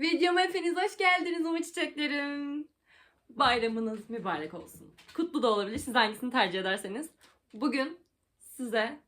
Videoma hepiniz hoş geldiniz umu çiçeklerim. Bayramınız mübarek olsun. Kutlu da olabilir siz hangisini tercih ederseniz. Bugün size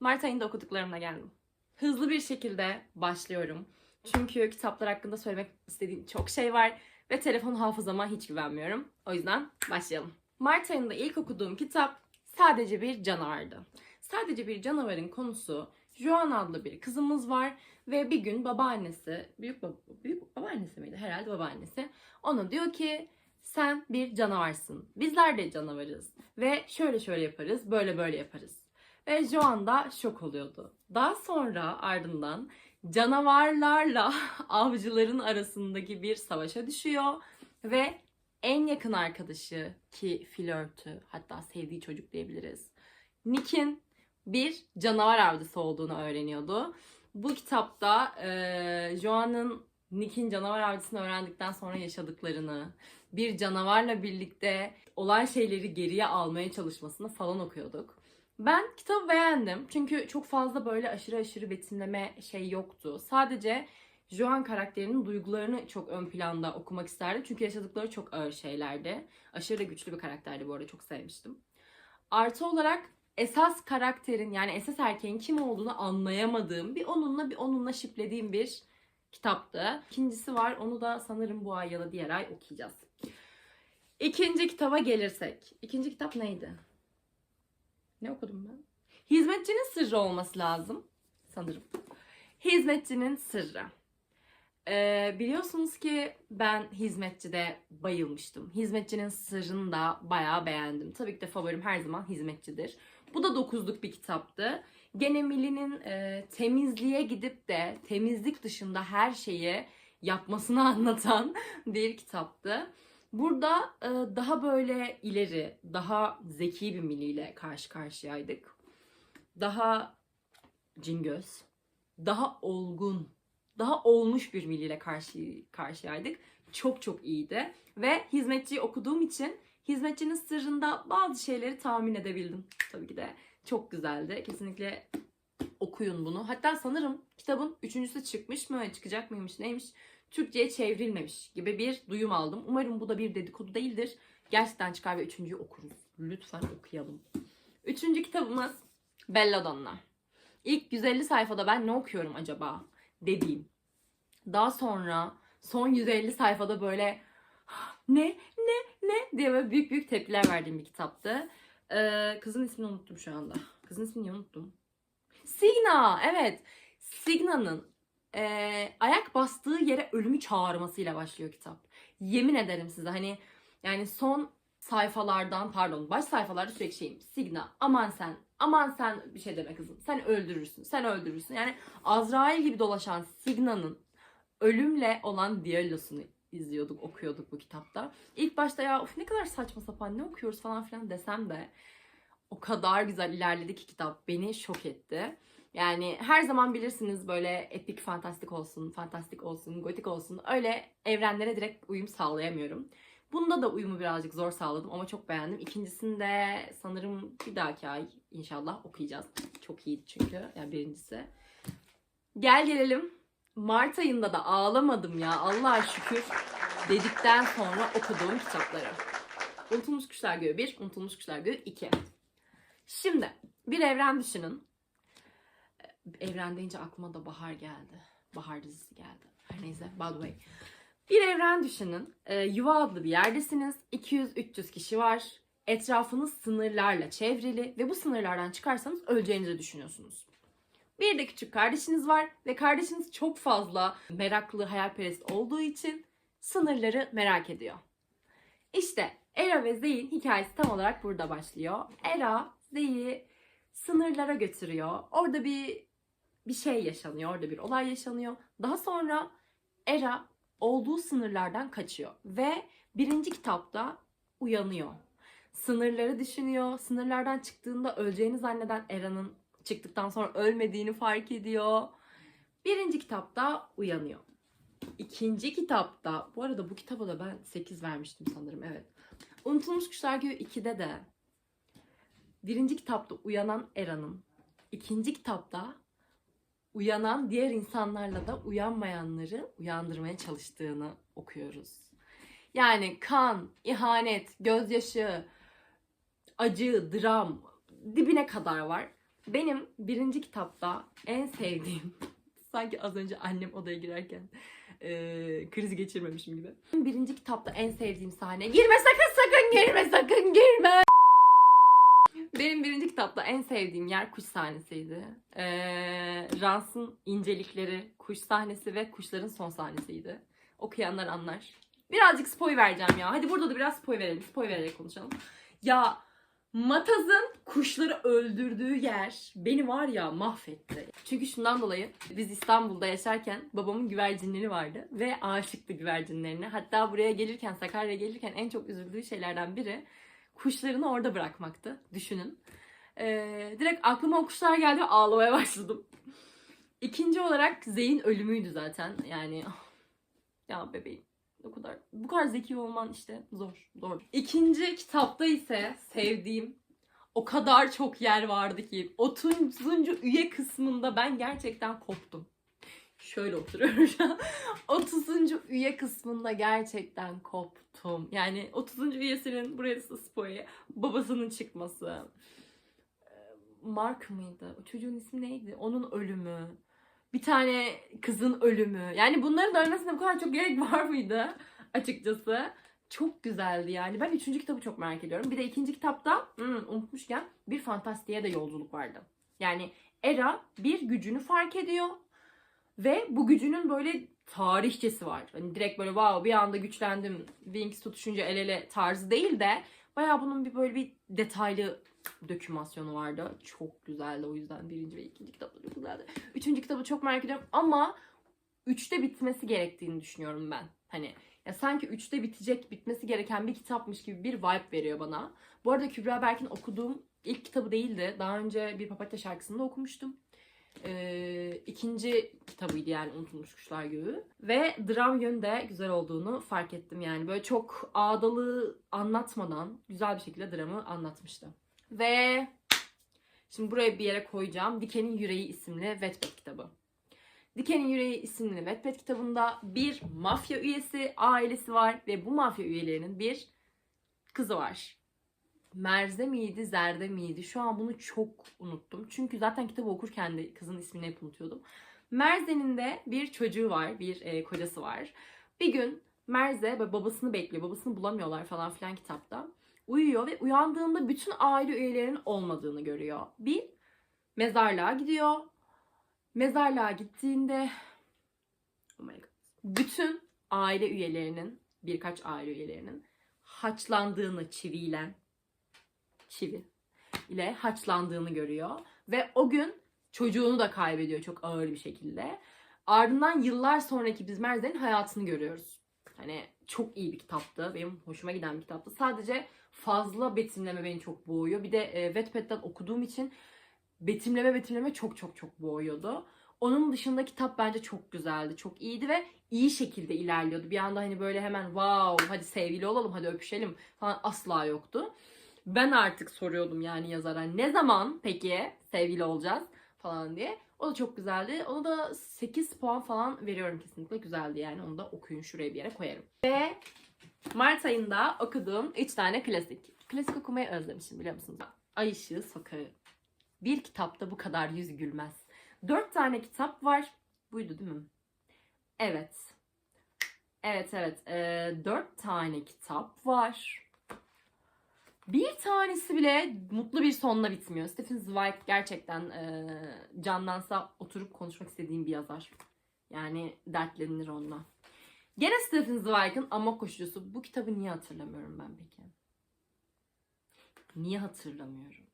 Mart ayında okuduklarımla geldim. Hızlı bir şekilde başlıyorum. Çünkü kitaplar hakkında söylemek istediğim çok şey var ve telefon hafızama hiç güvenmiyorum. O yüzden başlayalım. Mart ayında ilk okuduğum kitap sadece bir canavardı. Sadece bir canavarın konusu Joan adlı bir kızımız var ve bir gün babaannesi, büyük baba, büyük babaannesi miydi? Herhalde babaannesi. Ona diyor ki sen bir canavarsın. Bizler de canavarız. Ve şöyle şöyle yaparız, böyle böyle yaparız. Ve Joan da şok oluyordu. Daha sonra ardından canavarlarla avcıların arasındaki bir savaşa düşüyor. Ve en yakın arkadaşı ki flörtü hatta sevdiği çocuk diyebiliriz. Nick'in bir canavar avcısı olduğunu öğreniyordu. Bu kitapta e, Joan'ın Nick'in canavar avcısını öğrendikten sonra yaşadıklarını, bir canavarla birlikte olan şeyleri geriye almaya çalışmasını falan okuyorduk. Ben kitabı beğendim. Çünkü çok fazla böyle aşırı aşırı betimleme şey yoktu. Sadece Joan karakterinin duygularını çok ön planda okumak isterdim. Çünkü yaşadıkları çok ağır şeylerdi. Aşırı güçlü bir karakterdi bu arada. Çok sevmiştim. Artı olarak esas karakterin yani esas erkeğin kim olduğunu anlayamadığım bir onunla bir onunla şiplediğim bir kitaptı. İkincisi var onu da sanırım bu ay ya da diğer ay okuyacağız. İkinci kitaba gelirsek. İkinci kitap neydi? Ne okudum ben? Hizmetçinin sırrı olması lazım sanırım. Hizmetçinin sırrı. Ee, biliyorsunuz ki ben Hizmetçi'de bayılmıştım. Hizmetçinin sırrını da bayağı beğendim. Tabii ki de favorim her zaman Hizmetçidir. Bu da dokuzluk bir kitaptı. Gene Milli'nin e, temizliğe gidip de temizlik dışında her şeyi yapmasını anlatan bir kitaptı. Burada e, daha böyle ileri, daha zeki bir Milli ile karşı karşıyaydık. Daha cingöz, daha olgun, daha olmuş bir Milli ile karşı karşıyaydık. Çok çok iyiydi. Ve hizmetçiyi okuduğum için hizmetçinin sırrında bazı şeyleri tahmin edebildim. Tabii ki de çok güzeldi. Kesinlikle okuyun bunu. Hatta sanırım kitabın üçüncüsü çıkmış mı, çıkacak mıymış, neymiş? Türkçe'ye çevrilmemiş gibi bir duyum aldım. Umarım bu da bir dedikodu değildir. Gerçekten çıkar ve üçüncüyü okuruz. Lütfen okuyalım. Üçüncü kitabımız Belladonna. İlk 150 sayfada ben ne okuyorum acaba dediğim. Daha sonra son 150 sayfada böyle ne ne diye böyle büyük büyük tepkiler verdiğim bir kitaptı. Ee, kızın ismini unuttum şu anda. Kızın ismini unuttum. Signa evet. Signa'nın e, ayak bastığı yere ölümü çağırmasıyla başlıyor kitap. Yemin ederim size hani yani son sayfalardan pardon baş sayfalarda sürekli şeyim. Signa aman sen aman sen bir şey deme kızım. Sen öldürürsün sen öldürürsün. Yani Azrail gibi dolaşan Signa'nın ölümle olan diyalosunu izliyorduk, okuyorduk bu kitapta. İlk başta ya of ne kadar saçma sapan ne okuyoruz falan filan desem de o kadar güzel ilerledi ki kitap beni şok etti. Yani her zaman bilirsiniz böyle epik fantastik olsun, fantastik olsun, gotik olsun öyle evrenlere direkt uyum sağlayamıyorum. Bunda da uyumu birazcık zor sağladım ama çok beğendim. İkincisinde sanırım bir dahaki ay inşallah okuyacağız. Çok iyiydi çünkü yani birincisi. Gel gelelim Mart ayında da ağlamadım ya Allah'a şükür dedikten sonra okuduğum kitapları. Unutulmuş Kuşlar Göğü 1, Unutulmuş Kuşlar Göğü 2. Şimdi bir evren düşünün. Evren deyince aklıma da Bahar geldi. Bahar dizisi geldi. Her neyse by the way. Bir evren düşünün. Ee, yuva adlı bir yerdesiniz. 200-300 kişi var. Etrafınız sınırlarla çevrili ve bu sınırlardan çıkarsanız öleceğinizi düşünüyorsunuz. Bir de küçük kardeşiniz var ve kardeşiniz çok fazla meraklı, hayalperest olduğu için sınırları merak ediyor. İşte Era ve Zey'in hikayesi tam olarak burada başlıyor. Era Zey'i sınırlara götürüyor. Orada bir bir şey yaşanıyor, orada bir olay yaşanıyor. Daha sonra Era olduğu sınırlardan kaçıyor ve birinci kitapta uyanıyor. Sınırları düşünüyor. Sınırlardan çıktığında öleceğini zanneden Era'nın çıktıktan sonra ölmediğini fark ediyor. Birinci kitapta uyanıyor. İkinci kitapta, bu arada bu kitaba da ben 8 vermiştim sanırım evet. Unutulmuş Kuşlar Göğü 2'de de birinci kitapta uyanan Era'nın ikinci kitapta uyanan diğer insanlarla da uyanmayanları uyandırmaya çalıştığını okuyoruz. Yani kan, ihanet, gözyaşı, acı, dram dibine kadar var. Benim birinci kitapta en sevdiğim, sanki az önce annem odaya girerken eee kriz geçirmemişim gibi. Birinci kitapta en sevdiğim sahne, girme sakın sakın girme sakın girme. Benim birinci kitapta en sevdiğim yer kuş sahnesiydi. Ee, Rans'ın incelikleri, kuş sahnesi ve kuşların son sahnesiydi. Okuyanlar anlar. Birazcık spoy vereceğim ya. Hadi burada da biraz spoy verelim. Spoy vererek konuşalım. Ya Mataz'ın kuşları öldürdüğü yer beni var ya mahvetti. Çünkü şundan dolayı biz İstanbul'da yaşarken babamın güvercinleri vardı ve aşıktı güvercinlerine. Hatta buraya gelirken, Sakarya'ya gelirken en çok üzüldüğü şeylerden biri kuşlarını orada bırakmaktı. Düşünün. Ee, direkt aklıma o kuşlar geldi ve ağlamaya başladım. İkinci olarak Zeyn ölümüydü zaten. Yani ah, ya bebeğim o kadar bu kadar zeki olman işte zor zor. İkinci kitapta ise sevdiğim o kadar çok yer vardı ki 30. üye kısmında ben gerçekten koptum. Şöyle oturuyorum şu an. 30. üye kısmında gerçekten koptum. Yani 30. üyesinin buraya da spoyu babasının çıkması. Ee, Mark mıydı? O çocuğun ismi neydi? Onun ölümü. Bir tane kızın ölümü. Yani bunların ölmesine bu kadar çok gerek var mıydı? Açıkçası. Çok güzeldi yani. Ben üçüncü kitabı çok merak ediyorum. Bir de ikinci kitapta hmm, unutmuşken bir fantastiğe de yolculuk vardı. Yani Era bir gücünü fark ediyor. Ve bu gücünün böyle tarihçesi var. Hani direkt böyle wow bir anda güçlendim. Wings tutuşunca el ele tarzı değil de bayağı bunun bir böyle bir detaylı dokümasyonu vardı. Çok güzeldi o yüzden birinci ve ikinci kitapta çok güzeldi. Üçüncü kitabı çok merak ediyorum ama üçte bitmesi gerektiğini düşünüyorum ben. Hani ya sanki üçte bitecek, bitmesi gereken bir kitapmış gibi bir vibe veriyor bana. Bu arada Kübra Berk'in okuduğum ilk kitabı değildi. Daha önce bir papatya şarkısını da okumuştum. Ee, ikinci kitabıydı yani Unutulmuş Kuşlar Göğü. Ve dram yönü de güzel olduğunu fark ettim yani. Böyle çok ağdalı anlatmadan güzel bir şekilde dramı anlatmıştı. Ve şimdi buraya bir yere koyacağım. Diken'in Yüreği isimli Wattpad kitabı. Diken'in Yüreği isimli Wattpad kitabında bir mafya üyesi ailesi var ve bu mafya üyelerinin bir kızı var. Merze miydi, Zerde miydi? Şu an bunu çok unuttum. Çünkü zaten kitabı okurken de kızın ismini hep unutuyordum. Merze'nin de bir çocuğu var, bir e, kocası var. Bir gün Merze babasını bekliyor. Babasını bulamıyorlar falan filan kitapta. Uyuyor ve uyandığında bütün aile üyelerinin olmadığını görüyor. Bir mezarlığa gidiyor. Mezarlığa gittiğinde oh my God. bütün aile üyelerinin birkaç aile üyelerinin haçlandığını çiviyle çivi ile haçlandığını görüyor ve o gün çocuğunu da kaybediyor çok ağır bir şekilde. Ardından yıllar sonraki biz Merze'nin hayatını görüyoruz. Hani çok iyi bir kitaptı. Benim hoşuma giden bir kitaptı. Sadece fazla betimleme beni çok boğuyor. Bir de e, Wattpad'den okuduğum için betimleme betimleme çok çok çok boğuyordu. Onun dışında kitap bence çok güzeldi. Çok iyiydi ve iyi şekilde ilerliyordu. Bir anda hani böyle hemen wow hadi sevgili olalım hadi öpüşelim falan asla yoktu. Ben artık soruyordum yani yazara ne zaman peki sevgili olacağız falan diye. O da çok güzeldi. Ona da 8 puan falan veriyorum kesinlikle. Güzeldi yani. Onu da okuyun şuraya bir yere koyarım. Ve Mart ayında okuduğum 3 tane klasik. Klasik okumayı özlemişim biliyor musunuz? Ay Işığı Sokağı. Bir kitapta bu kadar yüz gülmez. 4 tane kitap var. Buydu değil mi? Evet. Evet evet. Ee, 4 tane kitap var. Bir tanesi bile mutlu bir sonla bitmiyor. Stephen Zweig gerçekten e, canlansa oturup konuşmak istediğim bir yazar. Yani dertlenilir onunla. Gene Stephen Zweig'ın Amok Koşucusu. Bu kitabı niye hatırlamıyorum ben peki? Niye hatırlamıyorum?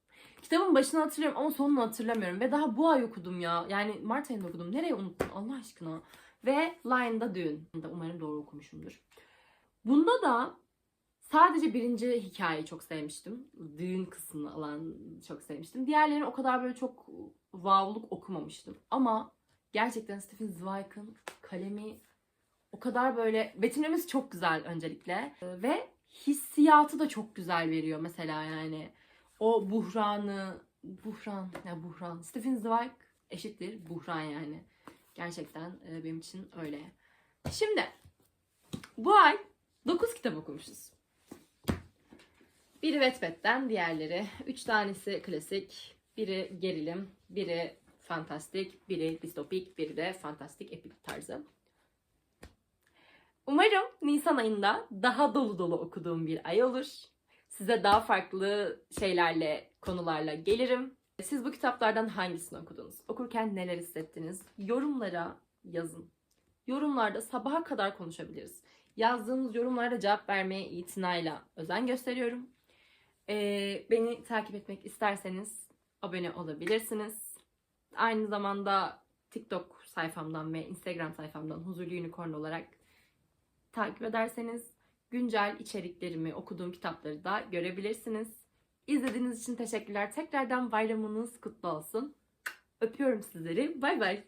Kitabın başını hatırlıyorum ama sonunu hatırlamıyorum. Ve daha bu ay okudum ya. Yani Mart ayında okudum. Nereye unuttum Allah aşkına? Ve Line'da Düğün. Umarım doğru okumuşumdur. Bunda da Sadece birinci hikayeyi çok sevmiştim. Düğün kısmını alan çok sevmiştim. Diğerlerini o kadar böyle çok vavluk okumamıştım. Ama gerçekten Stephen Zweig'ın kalemi o kadar böyle betimlemesi çok güzel öncelikle ve hissiyatı da çok güzel veriyor mesela yani o buhranı buhran ya buhran Stephen Zweig eşittir buhran yani. Gerçekten e, benim için öyle. Şimdi bu ay 9 kitap okumuşuz. Biri Wattpad'den, diğerleri. Üç tanesi klasik, biri gerilim, biri fantastik, biri distopik, biri de fantastik epik tarzı. Umarım Nisan ayında daha dolu dolu okuduğum bir ay olur. Size daha farklı şeylerle, konularla gelirim. Siz bu kitaplardan hangisini okudunuz? Okurken neler hissettiniz? Yorumlara yazın. Yorumlarda sabaha kadar konuşabiliriz. Yazdığınız yorumlara cevap vermeye itinayla özen gösteriyorum. Ee, beni takip etmek isterseniz abone olabilirsiniz. Aynı zamanda TikTok sayfamdan ve Instagram sayfamdan Huzurlu Unicorn olarak takip ederseniz güncel içeriklerimi, okuduğum kitapları da görebilirsiniz. İzlediğiniz için teşekkürler. Tekrardan bayramınız kutlu olsun. Öpüyorum sizleri. Bay bay.